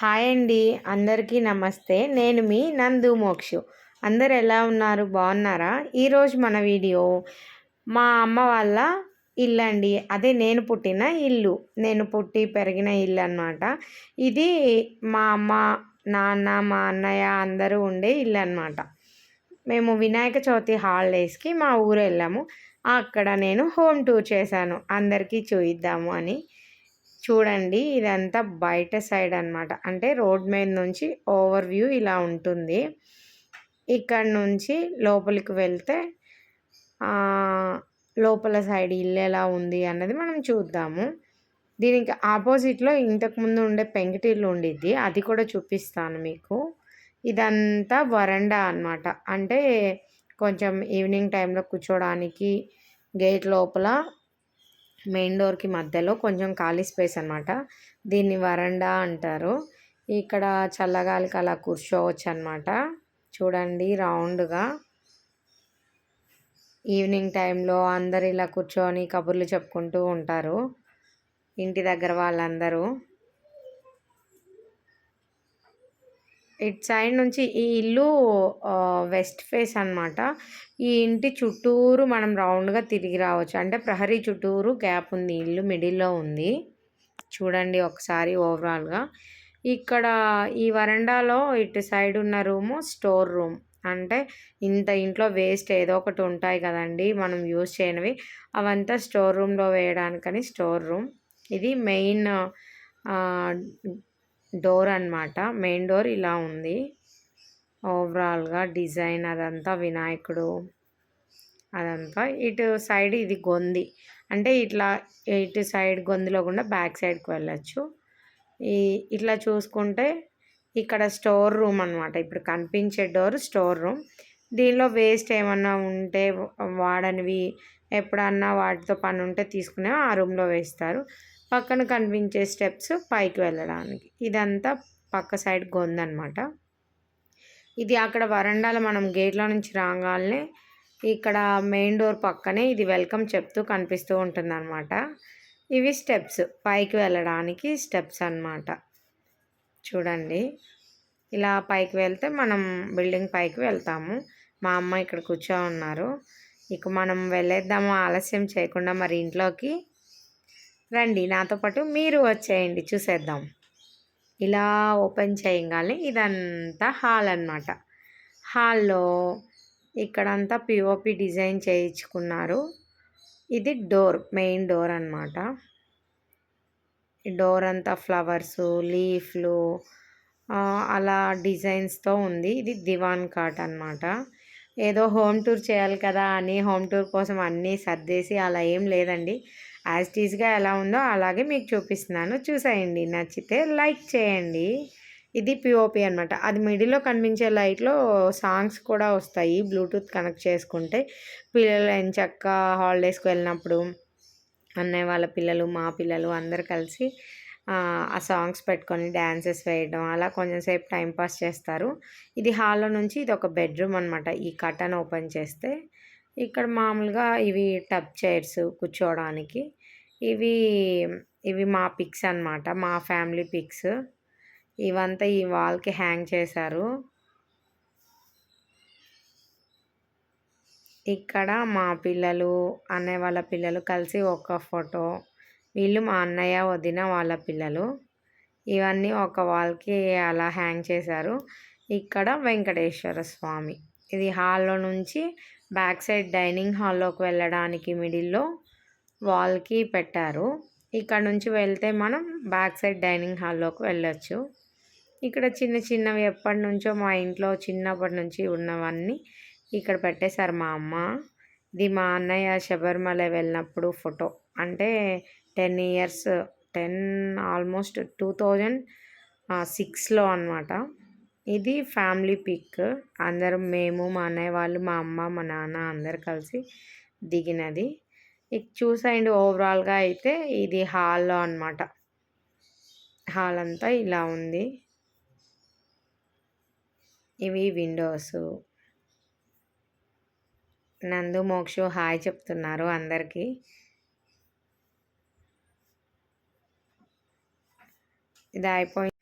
Hi అండి. అందరికీ నమస్తే. నేను మీ నందు మోక్షు. అందరు ఎలా ఉన్నారు? బాగున్నారా? ఈరోజు మన వీడియో మా అమ్మ వాళ్ళ ఇల్లు అండి. అదే నేను పుట్టిన ఇల్లు. నేను పుట్టి పెరిగిన ఇల్లు అనమాట ఇది మా అమ్మ నాన్న మా అన్నయ్య అందరూ ఉండే ఇల్లు అనమాట మేము వినాయక చవితి హాలిడేస్కి మా ఊరు వెళ్ళాము. అక్కడ నేను హోమ్ టూర్ చేశాను. అందరికీ చూయిద్దాము అని. చూడండి ఇదంతా బయట సైడ్ అనమాట అంటే రోడ్ మీద నుంచి ఓవర్ వ్యూ ఇలా ఉంటుంది. ఇక్కడ నుంచి లోపలికి వెళ్తే లోపల సైడ్ ఇల్లు ఎలా ఉంది అన్నది మనం చూద్దాము. దీనికి ఆపోజిట్లో ఇంతకుముందు ఉండే పెంకిటిల్లు ఉండిద్ది. అది కూడా చూపిస్తాను మీకు. ఇదంతా వరండా అనమాట అంటే కొంచెం ఈవినింగ్ టైంలో కూర్చోడానికి గేట్ లోపల మెయిన్ డోర్కి మధ్యలో కొంచెం ఖాళీ స్పేస్ అనమాట దీన్ని వరండా అంటారు. ఇక్కడ చల్లగాలికి అలా కూర్చోవచ్చు అనమాట చూడండి రౌండ్గా. ఈవినింగ్ టైంలో అందరు ఇలా కూర్చొని కబుర్లు చెప్పుకుంటూ ఉంటారు. ఇంటి దగ్గర వాళ్ళందరూ. ఇటు సైడ్ నుంచి ఈ ఇల్లు వెస్ట్ ఫేస్ అనమాట ఈ ఇంటి చుట్టూరు మనం రౌండ్గా తిరిగి రావచ్చు. అంటే ప్రహరీ చుట్టూరు గ్యాప్ ఉంది. ఇల్లు మిడిల్లో ఉంది. చూడండి ఒకసారి ఓవరాల్గా. ఇక్కడ ఈ వరండాలో ఇటు సైడ్ ఉన్న రూము స్టోర్ రూమ్. అంటే ఇంత ఇంట్లో వేస్ట్ ఏదో ఒకటి ఉంటాయి కదండి మనం యూజ్ చేయనివి. అవంతా స్టోర్ రూమ్లో వేయడానికని స్టోర్ రూమ్. ఇది మెయిన్ డోర్ అనమాట మెయిన్ డోర్ ఇలా ఉంది. ఓవరాల్గా డిజైన్ అదంతా వినాయకుడు అదంతా. ఇటు సైడ్ ఇది గొంది. అంటే ఇట్లా ఇటు సైడ్ గొందిలో కూడా బ్యాక్ సైడ్కి వెళ్ళచ్చు. ఈ ఇట్లా చూసుకుంటే ఇక్కడ స్టోర్ రూమ్ అనమాట ఇప్పుడు కనిపించే డోర్ స్టోర్ రూమ్. దీనిలో వేస్ట్ ఏమన్నా ఉంటే వాడనివి ఎప్పుడన్నా వాటితో పని ఉంటే తీసుకునే ఆ రూమ్లో వేస్తారు. పక్కన కనిపించే స్టెప్స్ పైకి వెళ్ళడానికి. ఇదంతా పక్క సైడ్ గొందనమాట. ఇది అక్కడ వరండాలో మనం గేట్లో నుంచి రాగానే ఇక్కడ మెయిన్ డోర్ పక్కనే ఇది వెల్కమ్ చెప్తూ కనిపిస్తూ ఉంటుందన్నమాట. ఇవి స్టెప్స్. పైకి వెళ్ళడానికి స్టెప్స్ అన్నమాట. చూడండి. ఇలా పైకి వెళ్తే మనం బిల్డింగ్ పైకి వెళ్తాము. మా అమ్మ ఇక్కడ కూర్చో ఉన్నారు. ఇక మనం వెళ్ళేద్దాము ఆలస్యం చేయకుండా మరి ఇంట్లోకి రండి నాతో పాటు మీరు వచ్చేయండి చూసేద్దాం. ఇలా ఓపెన్ చేయగానే ఇదంతా హాల్ అనమాట హాల్లో ఇక్కడంతా పిఓపి డిజైన్ చేయించుకున్నారు. ఇది డోర్ మెయిన్ డోర్ అనమాట డోర్ అంతా ఫ్లవర్స్ లీఫ్లు అలా డిజైన్స్తో ఉంది. ఇది దివాన్ కాట్ అనమాట ఏదో హోమ్ టూర్ చేయాలి కదా అని హోమ్ టూర్ కోసం అన్నీ సర్దేసి అలా ఏం లేదండి. యాజ్ టీజ్గా ఎలా ఉందో అలాగే మీకు చూపిస్తున్నాను. చూసేయండి. నచ్చితే లైక్ చేయండి. ఇది పిఓపి అనమాట అది మిడిల్లో కనిపించే లైట్లో సాంగ్స్ కూడా వస్తాయి. బ్లూటూత్ కనెక్ట్ చేసుకుంటే పిల్లలు ఎంచక్క హాలిడేస్కి వెళ్ళినప్పుడు అన్నయ్య వాళ్ళ పిల్లలు మా పిల్లలు అందరు కలిసి ఆ సాంగ్స్ పెట్టుకొని డ్యాన్సెస్ వేయడం అలా కొంచెం సేపు టైంపాస్ చేస్తారు. ఇది హాల్లో నుంచి ఇది ఒక బెడ్రూమ్ అనమాట ఈ కటన్ ఓపెన్ చేస్తే ఇక్కడ మామూలుగా ఇవి టబ్ చైర్స్ కూర్చోవడానికి. ఇవి ఇవి మా పిక్స్ అనమాట మా ఫ్యామిలీ పిక్స్. ఇవంతా ఈ వాల్కి హ్యాంగ్ చేశారు. ఇక్కడ మా పిల్లలు అన్నయ్య వాళ్ళ పిల్లలు కలిసి ఒక ఫోటో వీళ్ళు మా అన్నయ్య వదిన వాళ్ళ పిల్లలు. ఇవన్నీ ఒక వాల్కి అలా హ్యాంగ్ చేశారు. ఇక్కడ వెంకటేశ్వర స్వామి. ఇది హాల్లో నుంచి బ్యాక్ సైడ్ డైనింగ్ హాల్లోకి వెళ్ళడానికి మిడిల్లో వాల్కి పెట్టారు. ఇక్కడ నుంచి వెళ్తే మనం బ్యాక్ సైడ్ డైనింగ్ హాల్లోకి వెళ్ళొచ్చు. ఇక్కడ చిన్న చిన్నవి ఎప్పటి నుంచో మా ఇంట్లో చిన్నప్పటి నుంచి ఉన్నవన్నీ ఇక్కడ పెట్టేశారు మా అమ్మ. ఇది మా అన్నయ్య శబరిమల వెళ్ళినప్పుడు ఫోటో. అంటే ten years ten almost two thousand సిక్స్లో అనమాట ఇది ఫ్యామిలీ పిక్. అందరం మేము మా అన్నయ్య వాళ్ళు మా అమ్మ మా నాన్న అందరు కలిసి దిగినది. ఇక చూసేయండి ఓవరాల్గా అయితే ఇది హాల్లో అనమాట హాల్ అంతా ఇలా ఉంది. ఇవి విండోస్. నందు మోక్షు హాయ్ చెప్తున్నారు అందరికీ. ఇది అయిపోయింది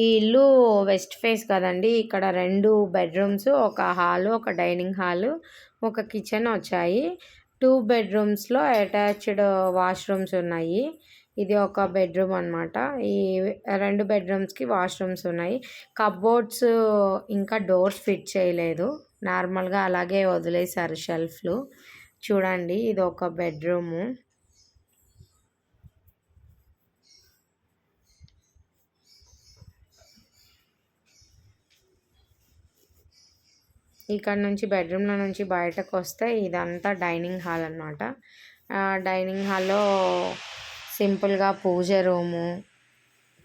ఈ ఇల్లు వెస్ట్ ఫేస్ కదండి. ఇక్కడ రెండు బెడ్రూమ్స్ ఒక హాలు ఒక డైనింగ్ హాలు ఒక కిచెన్ వచ్చాయి. టూ బెడ్రూమ్స్లో అటాచ్డ్ వాష్రూమ్స్ ఉన్నాయి. ఇది ఒక బెడ్రూమ్ అనమాట ఈ రెండు బెడ్రూమ్స్కి వాష్రూమ్స్ ఉన్నాయి. కబోర్డ్స్ ఇంకా డోర్స్ ఫిట్ చేయలేదు. నార్మల్గా అలాగే వదిలేశారు షెల్ఫ్లు. చూడండి ఇది ఒక బెడ్రూము. ఇక్కడ నుంచి బెడ్రూమ్లో నుంచి బయటకు వస్తే ఇదంతా డైనింగ్ హాల్ అనమాట డైనింగ్ హాల్లో సింపుల్గా పూజ రూము.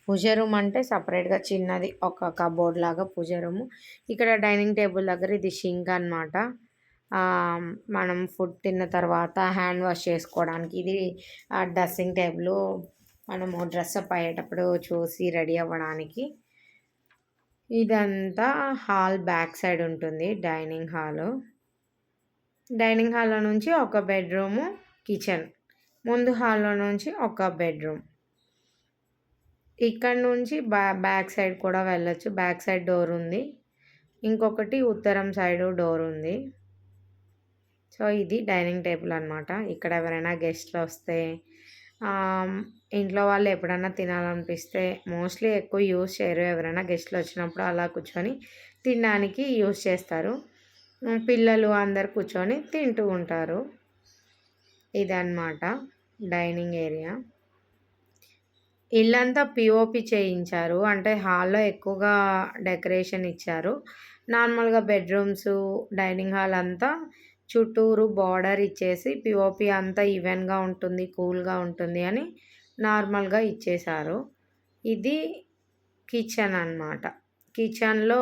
పూజ రూమ్ అంటే సపరేట్గా చిన్నది ఒక కబోర్డ్ లాగా పూజ రూము. ఇక్కడ డైనింగ్ టేబుల్ దగ్గర ఇది షింక్ అనమాట మనం ఫుడ్ తిన్న తర్వాత హ్యాండ్ వాష్ చేసుకోవడానికి ఇది డ్రెస్సింగ్ టేబుల్ మనము డ్రెస్ అప్ అయ్యేటప్పుడు చూసి రెడీ అవ్వడానికి ఇదంతా హాల్ బ్యాక్ సైడ్ ఉంటుంది డైనింగ్ హాలు. డైనింగ్ హాల్లో నుంచి ఒక బెడ్రూము కిచెన్. ముందు హాల్లో నుంచి ఒక బెడ్రూమ్. ఇక్కడ నుంచి బ్యా బ్యాక్ సైడ్ కూడా వెళ్ళొచ్చు. బ్యాక్ సైడ్ డోర్ ఉంది. ఇంకొకటి ఉత్తరం సైడ్ డోర్ ఉంది. సో ఇది డైనింగ్ టేబుల్ అనమాట ఇక్కడ ఎవరైనా గెస్ట్లు వస్తే ఇంట్లో వాళ్ళు ఎప్పుడన్నా తినాలనిపిస్తే మోస్ట్లీ ఎక్కువ యూస్ చేయరు. ఎవరైనా గెస్ట్లు వచ్చినప్పుడు అలా కూర్చొని తినడానికి యూస్ చేస్తారు. పిల్లలు అందరు కూర్చొని తింటూ ఉంటారు. ఇదన్నమాట డైనింగ్ ఏరియా. ఇల్లంతా పిఓపి చేయించారు. అంటే హాల్లో ఎక్కువగా డెకరేషన్ ఇచ్చారు. నార్మల్గా బెడ్రూమ్స్ డైనింగ్ హాల్ అంతా చుట్టూరు బార్డర్ ఇచ్చేసి పిఓపి అంతా ఈవెన్గా ఉంటుంది కూల్గా ఉంటుంది అని నార్మల్గా ఇచ్చేశారు. ఇది కిచెన్ అనమాట కిచెన్లో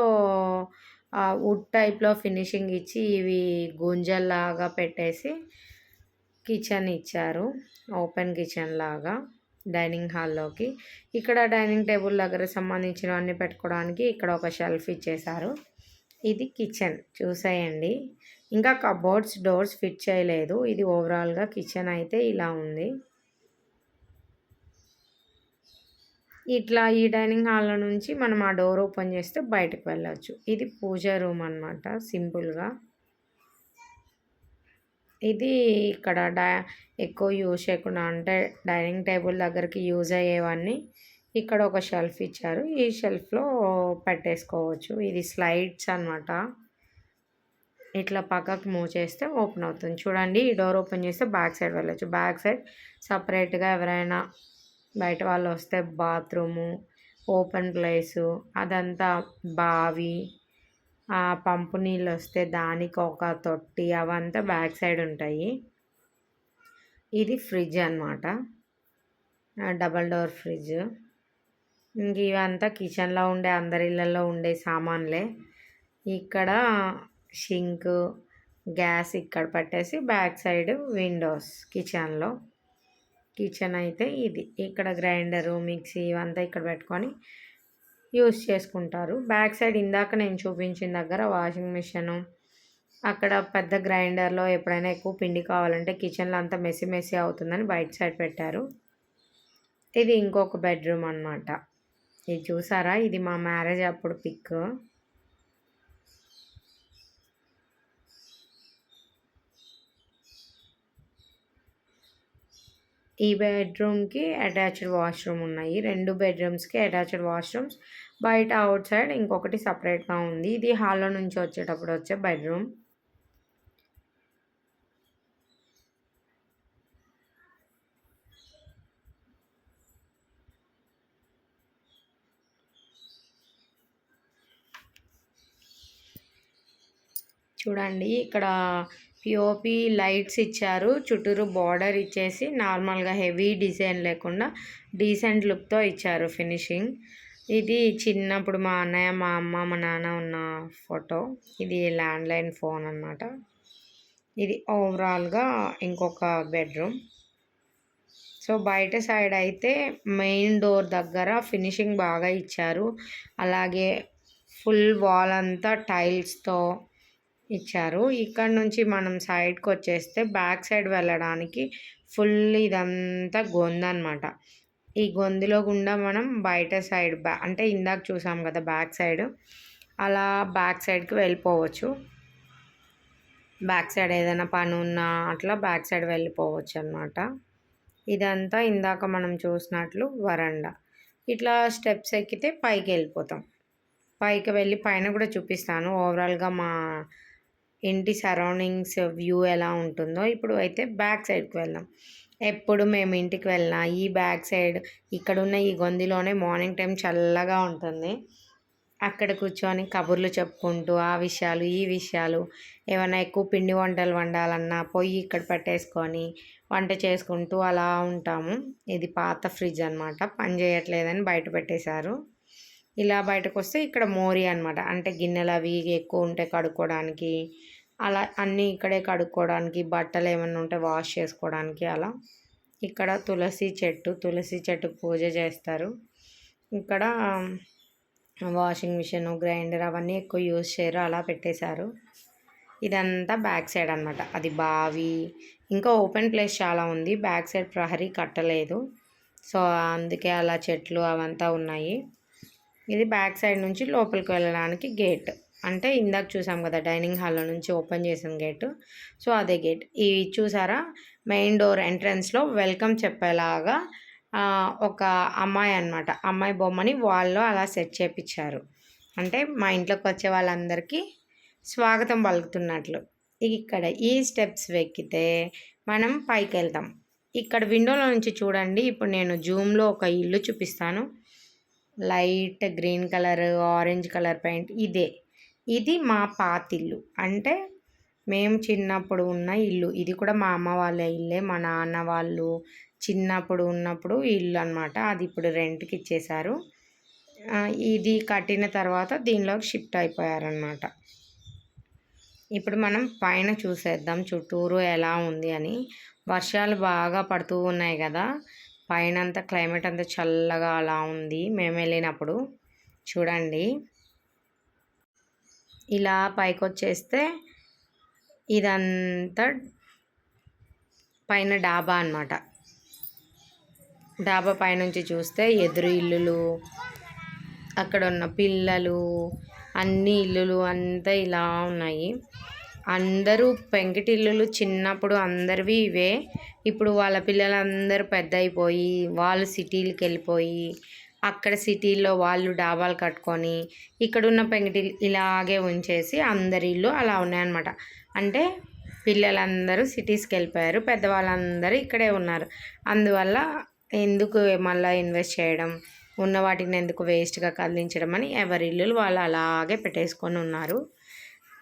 వుడ్ టైప్లో ఫినిషింగ్ ఇచ్చి ఇవి గుంజల్లాగా పెట్టేసి కిచెన్ ఇచ్చారు. ఓపెన్ కిచెన్ లాగా డైనింగ్ హాల్లోకి. ఇక్కడ డైనింగ్ టేబుల్ దగ్గర సంబంధించినవన్నీ పెట్టుకోవడానికి ఇక్కడ ఒక షెల్ఫ్ ఇచ్చేశారు. ఇది కిచెన్ చూసేయండి. ఇంకా కబోర్డ్స్ డోర్స్ ఫిట్ చేయలేదు. ఇది ఓవరాల్గా కిచెన్ అయితే ఇలా ఉంది. ఇట్లా ఈ డైనింగ్ హాల్లో నుంచి మనం ఆ డోర్ ఓపెన్ చేస్తే బయటకు వెళ్ళచ్చు. ఇది పూజ రూమ్ అనమాట సింపుల్గా ఇది ఇక్కడ డై ఎక్కువ యూజ్ చేయకుండా అంటే డైనింగ్ టేబుల్ దగ్గరికి యూజ్ అయ్యేవన్నీ ఇక్కడ ఒక షెల్ఫ్ ఇచ్చారు. ఈ షెల్ఫ్లో పెట్టేసుకోవచ్చు. ఇది స్లైడ్స్ అనమాట ఇట్లా పక్కకు మూవ్ చేస్తే ఓపెన్ అవుతుంది. చూడండి ఈ డోర్ ఓపెన్ చేస్తే బ్యాక్ సైడ్ వెళ్ళచ్చు. బ్యాక్ సైడ్ సపరేట్గా ఎవరైనా బయట వాళ్ళు వస్తే బాత్రూము ఓపెన్ ప్లేసు అదంతా బావి పంపు నీళ్ళు వస్తే దానికి ఒక తొట్టి అవంతా బ్యాక్ సైడ్ ఉంటాయి. ఇది ఫ్రిడ్జ్ అనమాట డబల్ డోర్ ఫ్రిడ్జ్. ఇంక ఇవంతా కిచెన్లో ఉండే అందరి ఇళ్ళల్లో ఉండే సామాన్లే. ఇక్కడ షింక్ గ్యాస్ ఇక్కడ పట్టేసి బ్యాక్ సైడ్ విండోస్ కిచెన్లో. కిచెన్ అయితే ఇది. ఇక్కడ గ్రైండరు మిక్సీ ఇవంతా ఇక్కడ పెట్టుకొని యూస్ చేసుకుంటారు. బ్యాక్ సైడ్ ఇందాక నేను చూపించిన దగ్గర వాషింగ్ మిషన్. అక్కడ పెద్ద గ్రైండర్లో ఎప్పుడైనా ఎక్కువ పిండి కావాలంటే కిచెన్లో అంతా మెస్సి మెస్సి అవుతుందని బయట సైడ్ పెట్టారు. ఇది ఇంకొక బెడ్రూమ్ అనమాట ఇది చూసారా? ఇది మా మ్యారేజ్ అప్పుడు పిక్. ఈ బెడ్రూమ్కి అటాచ్డ్ వాష్రూమ్ ఉన్నాయి. రెండు బెడ్రూమ్స్కి అటాచ్డ్ వాష్రూమ్స్. బయట అవుట్ సైడ్ ఇంకొకటి సపరేట్గా ఉంది. ఇది హాల్లో నుంచి వచ్చేటప్పుడు వచ్చే బెడ్రూమ్. చూడండి ఇక్కడ పిఓపి లైట్స్ ఇచ్చారు. చుట్టూరు బార్డర్ ఇచ్చేసి నార్మల్గా హెవీ డిజైన్ లేకుండా డీసెంట్ లుక్తో ఇచ్చారు ఫినిషింగ్ ఇది చిన్నప్పుడు మా అన్నయ్య మా అమ్మ మా నాన్న ఉన్న ఫోటో ఇది ల్యాండ్లైన్ ఫోన్ అనమాట ఇది ఓవరాల్గా ఇంకొక బెడ్రూమ్ సో బయట సైడ్ అయితే మెయిన్ డోర్ దగ్గర ఫినిషింగ్ బాగా ఇచ్చారు. అలాగే ఫుల్ వాల్ అంతా టైల్స్తో ఇచ్చారు. ఇక్కడ నుంచి మనం సైడ్కి వచ్చేస్తే బ్యాక్ సైడ్ వెళ్ళడానికి ఫుల్ ఇదంతా గొందనమాట. ఈ గొంతులో గుండా మనం బయట సైడ్ బ్యా అంటే ఇందాక చూసాం కదా బ్యాక్ సైడ్. అలా బ్యాక్ సైడ్కి వెళ్ళిపోవచ్చు. బ్యాక్ సైడ్ ఏదైనా పని ఉన్నా అట్లా బ్యాక్ సైడ్ వెళ్ళిపోవచ్చు అనమాట ఇదంతా ఇందాక మనం చూసినట్లు వరండా. ఇట్లా స్టెప్స్ ఎక్కితే పైకి వెళ్ళిపోతాం పైకి వెళ్ళి పైన కూడా చూపిస్తాను. ఓవరాల్గా మా ఇంటి సరౌండింగ్స్ వ్యూ ఎలా ఉంటుందో. ఇప్పుడు అయితే బ్యాక్ సైడ్కి వెళ్దాం. ఎప్పుడు మేము ఇంటికి వెళ్ళినా ఈ బ్యాక్ సైడ్ ఇక్కడున్న ఈ గొంతులోనే మార్నింగ్ టైం చల్లగా ఉంటుంది. అక్కడ కూర్చొని కబుర్లు చెప్పుకుంటూ ఆ విషయాలు ఈ విషయాలు ఏమైనా ఎక్కువ పిండి వంటలు వండాలన్నా పొయ్యి ఇక్కడ పెట్టేసుకొని వంట చేసుకుంటూ అలా ఉంటాము. ఇది పాత ఫ్రిడ్జ్ అనమాట పని చేయట్లేదని బయట పెట్టేశారు. ఇలా బయటకు వస్తే ఇక్కడ మోరి అనమాట అంటే గిన్నెలు అవి ఎక్కువ ఉంటే కడుక్కోవడానికి అలా అన్నీ ఇక్కడే కడుక్కోవడానికి బట్టలు ఏమైనా ఉంటే వాష్ చేసుకోవడానికి అలా. ఇక్కడ తులసి చెట్టు తులసి చెట్టు పూజ చేస్తారు. ఇక్కడ వాషింగ్ మిషన్ గ్రైండర్ అవన్నీ ఎక్కువ యూజ్ చేయరు అలా పెట్టేశారు. ఇదంతా బ్యాక్ సైడ్ అనమాట అది బావి ఇంకా ఓపెన్ ప్లేస్ చాలా ఉంది. బ్యాక్ సైడ్ ప్రహరీ కట్టలేదు. సో అందుకే అలా చెట్లు అవంతా ఉన్నాయి. ఇది బ్యాక్ సైడ్ నుంచి లోపలికి వెళ్ళడానికి గేట్. అంటే ఇందాక చూసాం కదా డైనింగ్ హాల్లో నుంచి ఓపెన్ చేసిన గేటు. సో అదే గేట్. ఈ చూసారా? మెయిన్ డోర్ ఎంట్రన్స్లో వెల్కమ్ చెప్పేలాగా ఒక అమ్మాయి అనమాట అమ్మాయి బొమ్మని వాళ్ళు అలా సెట్ చేపించారు అంటే మా ఇంట్లోకి వచ్చే వాళ్ళందరికీ స్వాగతం పలుకుతున్నట్లు. ఇక్కడ ఈ స్టెప్స్ ఎక్కితే మనం పైకి వెళ్తాం ఇక్కడ విండోలో నుంచి చూడండి. ఇప్పుడు నేను జూమ్లో ఒక ఇల్లు చూపిస్తాను. Light green colour orange colour paint ఇదే. ఇది మా పాతిల్లు అంటే మేము చిన్నప్పుడు ఉన్న ఇల్లు. ఇది కూడా మా అమ్మ వాళ్ళ ఇల్లే. మా నాన్న వాళ్ళు చిన్నప్పుడు ఉన్నప్పుడు ఇల్లు అనమాట అది ఇప్పుడు రెంట్కి ఇచ్చేశారు ఇది కట్టిన తర్వాత దీనిలోకి షిఫ్ట్ అయిపోయారనమాట ఇప్పుడు మనం పైన చూసేద్దాం. చుట్టూరు ఎలా ఉంది అని. వర్షాలు బాగా పడుతూ ఉన్నాయి కదా. పైన అంతా క్లైమేట్ అంతా చల్లగా అలా ఉంది. మేము వెళ్ళినప్పుడు. చూడండి. ఇలా పైకి వచ్చేస్తే ఇదంతా పైన డాబా అనమాట డాబా పైనుంచి చూస్తే ఎదురు ఇల్లులు అక్కడ ఉన్న పిల్లలు అన్ని ఇల్లులు అంతా ఇలా ఉన్నాయి. అందరూ పెంకిటిల్లులు చిన్నప్పుడు అందరివి ఇవే. ఇప్పుడు వాళ్ళ పిల్లలందరూ పెద్ద అయిపోయి వాళ్ళు సిటీలకు వెళ్ళిపోయి అక్కడ సిటీల్లో వాళ్ళు డాబాలు కట్టుకొని ఇక్కడున్న పెంకిటిల్లు ఇలాగే ఉంచేసి అందరి ఇల్లు అలా ఉన్నాయన్నమాట. అంటే పిల్లలందరూ సిటీస్కి వెళ్ళిపోయారు పెద్దవాళ్ళందరూ ఇక్కడే ఉన్నారు. అందువల్ల ఎందుకు మళ్ళీ ఇన్వెస్ట్ చేయడం ఉన్న వాటిని ఎందుకు వేస్ట్గా కదిలించడం అని ఎవరి ఇల్లులు వాళ్ళు అలాగే పెట్టేసుకొని ఉన్నారు.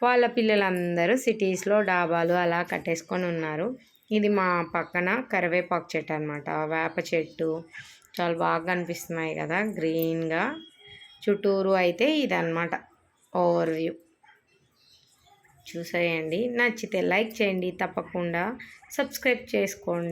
వాళ్ళ పిల్లలందరూ సిటీస్లో డాబాలు అలా కట్టేసుకొని ఉన్నారు. ఇది మా పక్కన కరివేపాకు చెట్టు అనమాట వేప చెట్టు. చాలా బాగా కనిపిస్తున్నాయి కదా గ్రీన్గా. చుట్టూరు అయితే ఇదన్నమాట ఓవర్ వ్యూ చూసేయండి. నచ్చితే లైక్ చేయండి. తప్పకుండా సబ్స్క్రైబ్ చేసుకోండి.